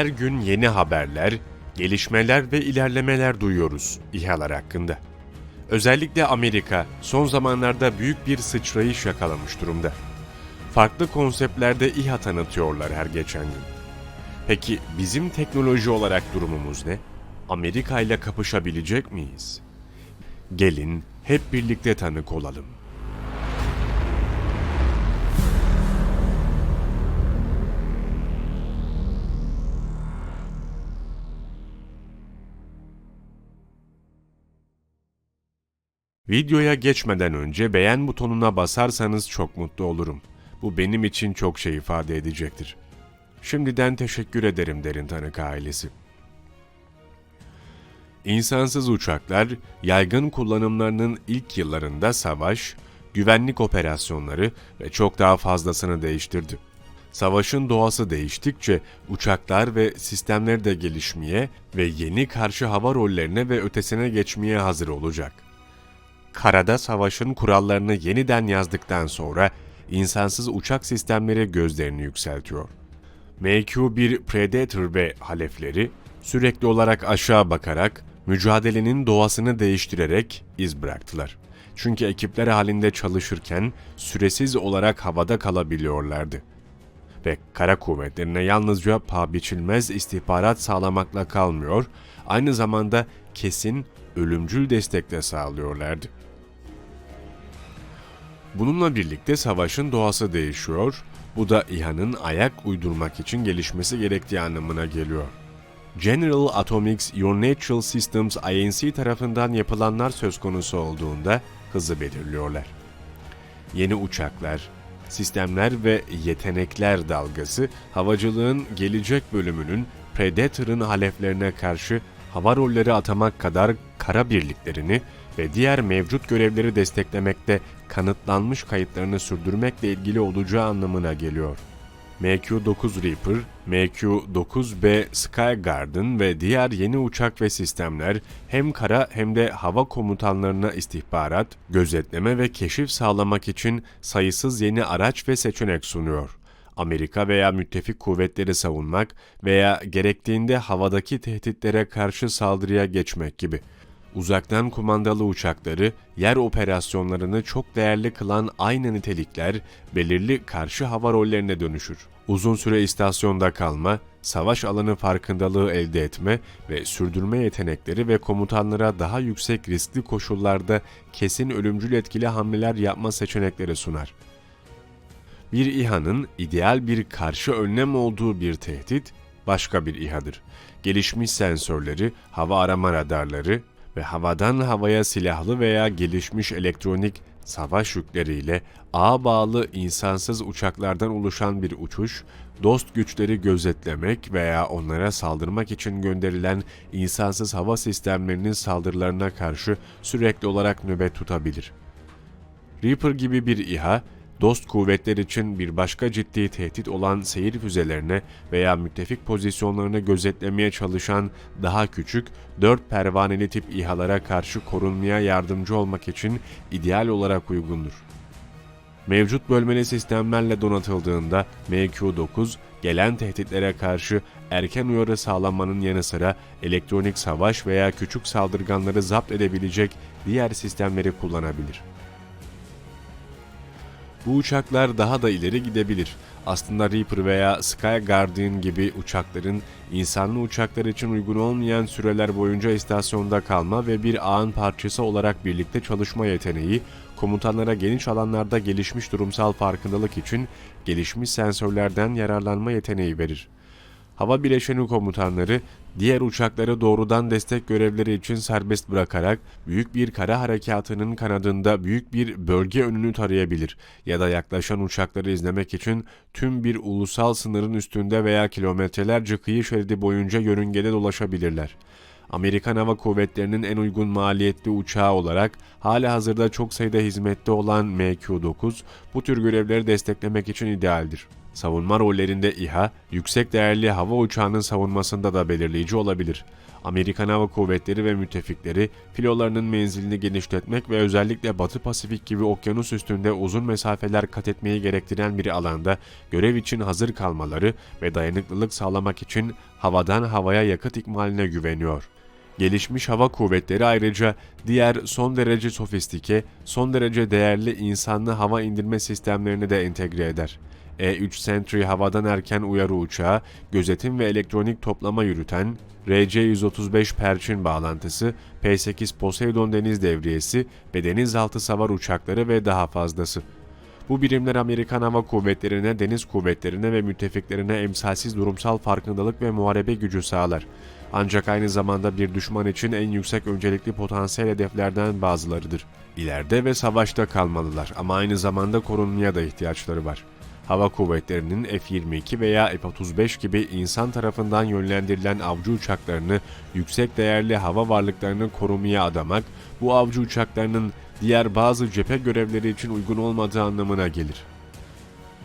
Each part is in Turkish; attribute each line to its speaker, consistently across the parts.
Speaker 1: Her gün yeni haberler, gelişmeler ve ilerlemeler duyuyoruz İHA'lar hakkında. Özellikle Amerika son zamanlarda büyük bir sıçrayış yakalamış durumda. Farklı konseptlerde İHA tanıtıyorlar her geçen gün. Peki bizim teknoloji olarak durumumuz ne? Amerika ile kapışabilecek miyiz? Gelin hep birlikte tanık olalım. Videoya geçmeden önce beğen butonuna basarsanız çok mutlu olurum. Bu benim için çok şey ifade edecektir. Şimdiden teşekkür ederim Derin Tanık ailesi. İnsansız uçaklar, yaygın kullanımlarının ilk yıllarında savaş, güvenlik operasyonları ve çok daha fazlasını değiştirdi. Savaşın doğası değiştikçe uçaklar ve sistemleri de gelişmeye ve yeni karşı hava rollerine ve ötesine geçmeye hazır olacak. Karada savaşın kurallarını yeniden yazdıktan sonra insansız uçak sistemleri gözlerini yükseltiyor. MQ-1 Predator ve halefleri sürekli olarak aşağı bakarak mücadelenin doğasını değiştirerek iz bıraktılar. Çünkü ekipler halinde çalışırken süresiz olarak havada kalabiliyorlardı. Ve kara kuvvetlerine yalnızca paha biçilmez istihbarat sağlamakla kalmıyor, aynı zamanda kesin ölümcül destek de sağlıyorlardı. Bununla birlikte savaşın doğası değişiyor, bu da İHA'nın ayak uydurmak için gelişmesi gerektiği anlamına geliyor. General Atomics Your Natural Systems INC tarafından yapılanlar söz konusu olduğunda hızı belirliyorlar. Yeni uçaklar, sistemler ve yetenekler dalgası havacılığın gelecek bölümünün Predator'ın haleflerine karşı hava rolleri atamak kadar kara birliklerini ve diğer mevcut görevleri desteklemekte kanıtlanmış kayıtlarını sürdürmekle ilgili olacağı anlamına geliyor. MQ-9 Reaper, MQ-9B Skyguard'ın ve diğer yeni uçak ve sistemler hem kara hem de hava komutanlarına istihbarat, gözetleme ve keşif sağlamak için sayısız yeni araç ve seçenek sunuyor. Amerika veya müttefik kuvvetleri savunmak veya gerektiğinde havadaki tehditlere karşı saldırıya geçmek gibi. Uzaktan kumandalı uçakları, yer operasyonlarını çok değerli kılan aynı nitelikler belirli karşı hava rollerine dönüşür. Uzun süre istasyonda kalma, savaş alanı farkındalığı elde etme ve sürdürme yetenekleri ve komutanlara daha yüksek riskli koşullarda kesin ölümcül etkili hamleler yapma seçenekleri sunar. Bir İHA'nın ideal bir karşı önlem olduğu bir tehdit başka bir İHA'dır. Gelişmiş sensörleri, hava arama radarları, ve havadan havaya silahlı veya gelişmiş elektronik savaş yükleriyle ağa bağlı insansız uçaklardan oluşan bir uçuş, dost güçleri gözetlemek veya onlara saldırmak için gönderilen insansız hava sistemlerinin saldırılarına karşı sürekli olarak nöbet tutabilir. Reaper gibi bir İHA, dost kuvvetler için bir başka ciddi tehdit olan seyir füzelerine veya müttefik pozisyonlarını gözetlemeye çalışan daha küçük, dört pervaneli tip İHA'lara karşı korunmaya yardımcı olmak için ideal olarak uygundur. Mevcut bölmeli sistemlerle donatıldığında MQ-9, gelen tehditlere karşı erken uyarı sağlamanın yanı sıra elektronik savaş veya küçük saldırganları zapt edebilecek diğer sistemleri kullanabilir. Bu uçaklar daha da ileri gidebilir. Aslında Reaper veya Sky Guardian gibi uçakların insanlı uçaklar için uygun olmayan süreler boyunca istasyonda kalma ve bir ağın parçası olarak birlikte çalışma yeteneği, komutanlara geniş alanlarda gelişmiş durumsal farkındalık için gelişmiş sensörlerden yararlanma yeteneği verir. Hava bileşeni komutanları diğer uçakları doğrudan destek görevleri için serbest bırakarak büyük bir kara harekatının kanadında büyük bir bölge önünü tarayabilir ya da yaklaşan uçakları izlemek için tüm bir ulusal sınırın üstünde veya kilometrelerce kıyı şeridi boyunca yörüngede dolaşabilirler. Amerikan Hava Kuvvetleri'nin en uygun maliyetli uçağı olarak hala hazırda çok sayıda hizmette olan MQ-9 bu tür görevleri desteklemek için idealdir. Savunma rollerinde İHA, yüksek değerli hava uçağının savunmasında da belirleyici olabilir. Amerikan Hava Kuvvetleri ve müttefikleri filolarının menzilini genişletmek ve özellikle Batı Pasifik gibi okyanus üstünde uzun mesafeler kat etmeyi gerektiren bir alanda görev için hazır kalmaları ve dayanıklılık sağlamak için havadan havaya yakıt ikmaline güveniyor. Gelişmiş hava kuvvetleri ayrıca diğer son derece sofistike, son derece değerli insanlı hava indirme sistemlerini de entegre eder. E-3 Sentry havadan erken uyarı uçağı, gözetim ve elektronik toplama yürüten, RC-135 Perçin bağlantısı, P-8 Poseidon deniz devriyesi ve denizaltı savar uçakları ve daha fazlası. Bu birimler Amerikan Hava Kuvvetleri'ne, deniz kuvvetlerine ve müttefiklerine emsalsiz durumsal farkındalık ve muharebe gücü sağlar. Ancak aynı zamanda bir düşman için en yüksek öncelikli potansiyel hedeflerden bazılarıdır. İleride ve savaşta kalmalılar ama aynı zamanda korunmaya da ihtiyaçları var. Hava kuvvetlerinin F-22 veya F-35 gibi insan tarafından yönlendirilen avcı uçaklarını yüksek değerli hava varlıklarını korumaya adamak, bu avcı uçaklarının diğer bazı cephe görevleri için uygun olmadığı anlamına gelir.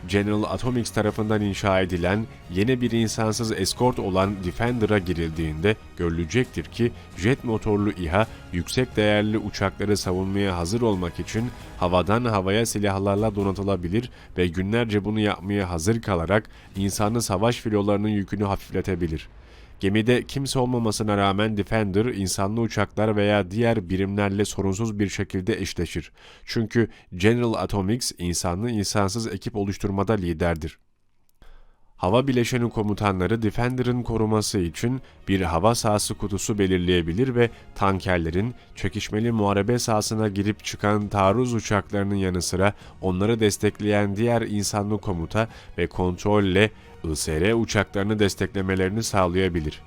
Speaker 1: General Atomics tarafından inşa edilen yeni bir insansız eskort olan Defender'a girildiğinde görülecektir ki jet motorlu İHA yüksek değerli uçakları savunmaya hazır olmak için havadan havaya silahlarla donatılabilir ve günlerce bunu yapmaya hazır kalarak insanlı savaş filolarının yükünü hafifletebilir. Gemide kimse olmamasına rağmen Defender, insanlı uçaklar veya diğer birimlerle sorunsuz bir şekilde eşleşir. Çünkü General Atomics insanlı insansız ekip oluşturmada liderdir. Hava bileşeni komutanları Defender'ın koruması için bir hava sahası kutusu belirleyebilir ve tankerlerin çekişmeli muharebe sahasına girip çıkan taarruz uçaklarının yanı sıra onları destekleyen diğer insanlı komuta ve kontrolle ISR uçaklarını desteklemelerini sağlayabilir.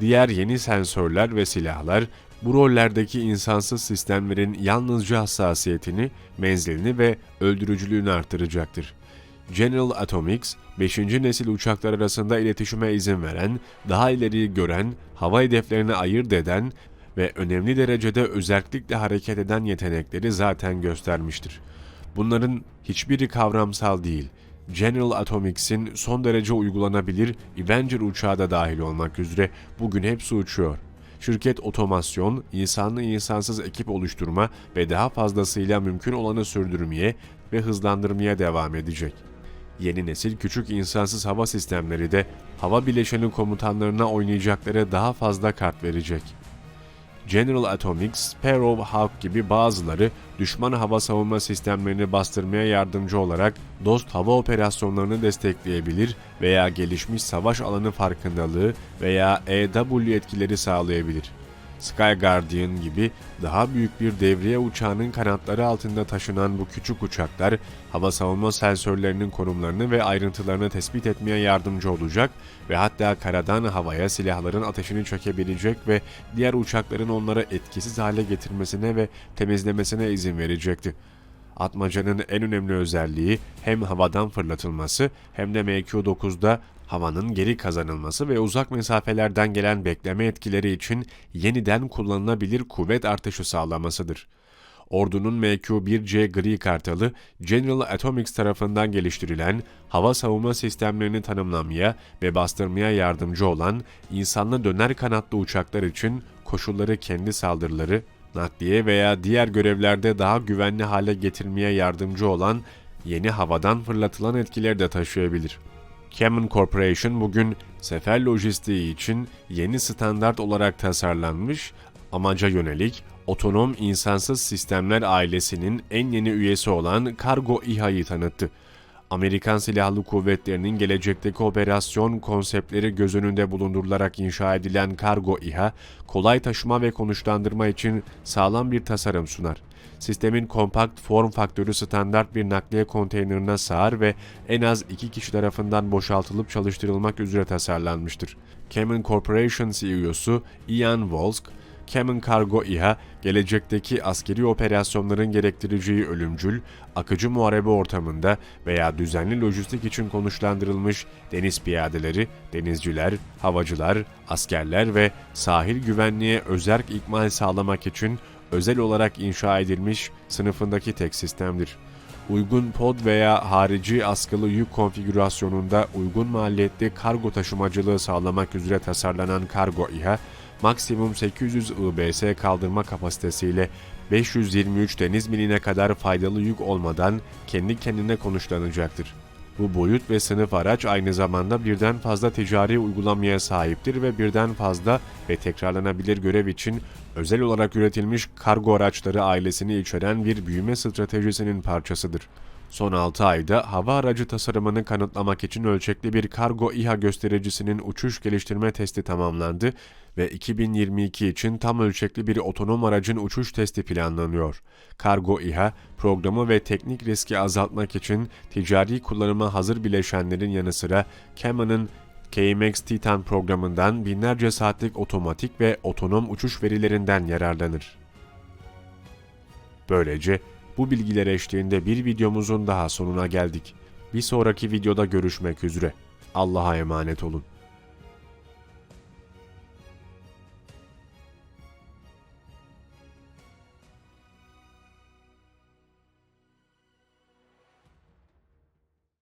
Speaker 1: Diğer yeni sensörler ve silahlar bu rollerdeki insansız sistemlerin yalnızca hassasiyetini, menzilini ve öldürücülüğünü artıracaktır. General Atomics, 5. nesil uçaklar arasında iletişime izin veren, daha ileriyi gören, hava hedeflerini ayırt eden ve önemli derecede özellikle hareket eden yetenekleri zaten göstermiştir. Bunların hiçbiri kavramsal değil. General Atomics'in son derece uygulanabilir Avenger uçağı da dahil olmak üzere bugün hepsi uçuyor. Şirket otomasyon, insanlı insansız ekip oluşturma ve daha fazlasıyla mümkün olanı sürdürmeye ve hızlandırmaya devam edecek. Yeni nesil küçük insansız hava sistemleri de hava bileşeni komutanlarına oynayacakları daha fazla kart verecek. General Atomics, Sparrow Hawk gibi bazıları düşman hava savunma sistemlerini bastırmaya yardımcı olarak dost hava operasyonlarını destekleyebilir veya gelişmiş savaş alanı farkındalığı veya EW etkileri sağlayabilir. Sky Guardian gibi daha büyük bir devriye uçağının kanatları altında taşınan bu küçük uçaklar, hava savunma sensörlerinin konumlarını ve ayrıntılarını tespit etmeye yardımcı olacak ve hatta karadan havaya silahların ateşini çekebilecek ve diğer uçakların onları etkisiz hale getirmesine ve temizlemesine izin verecekti. Atmacanın en önemli özelliği hem havadan fırlatılması hem de MQ-9'da havanın geri kazanılması ve uzak mesafelerden gelen bekleme etkileri için yeniden kullanılabilir kuvvet artışı sağlamasıdır. Ordunun MQ-1C Gri Kartalı, General Atomics tarafından geliştirilen hava savunma sistemlerini tanımlamaya ve bastırmaya yardımcı olan insanlı döner kanatlı uçaklar için koşulları kendi saldırıları, nakliye veya diğer görevlerde daha güvenli hale getirmeye yardımcı olan yeni havadan fırlatılan etkileri de taşıyabilir. Cameron Corporation bugün sefer lojistiği için yeni standart olarak tasarlanmış, amaca yönelik otonom insansız sistemler ailesinin en yeni üyesi olan Kargo İHA'yı tanıttı. Amerikan Silahlı Kuvvetleri'nin gelecekteki operasyon konseptleri göz önünde bulundurularak inşa edilen Kargo İHA, kolay taşıma ve konuşlandırma için sağlam bir tasarım sunar. Sistemin kompakt form faktörü standart bir nakliye konteynerine sığar ve en az iki kişi tarafından boşaltılıp çalıştırılmak üzere tasarlanmıştır. Cameron Corporation CEO'su Ian Volsk, Cameron Cargo İHA, gelecekteki askeri operasyonların gerektireceği ölümcül, akıcı muharebe ortamında veya düzenli lojistik için konuşlandırılmış deniz piyadeleri, denizciler, havacılar, askerler ve sahil güvenliğe özerk ikmal sağlamak için özel olarak inşa edilmiş sınıfındaki tek sistemdir. uygun pod veya harici askılı yük konfigürasyonunda uygun maliyetli kargo taşımacılığı sağlamak üzere tasarlanan kargo İHA, maksimum 800 IBS kaldırma kapasitesiyle 523 deniz miline kadar faydalı yük olmadan kendi kendine konuşlanacaktır. Bu boyut ve sınıf araç aynı zamanda birden fazla ticari uygulamaya sahiptir ve birden fazla ve tekrarlanabilir görev için özel olarak üretilmiş kargo araçları ailesini içeren bir büyüme stratejisinin parçasıdır. Son 6 ayda hava aracı tasarımını kanıtlamak için ölçekli bir kargo İHA göstericisinin uçuş geliştirme testi tamamlandı ve 2022 için tam ölçekli bir otonom aracın uçuş testi planlanıyor. Kargo İHA, programı ve teknik riski azaltmak için ticari kullanıma hazır bileşenlerin yanı sıra Camon'ın KMX Titan programından binlerce saatlik otomatik ve otonom uçuş verilerinden yararlanır. Böylece bu bilgiler eşliğinde bir videomuzun daha sonuna geldik. Bir sonraki videoda görüşmek üzere. Allah'a emanet olun.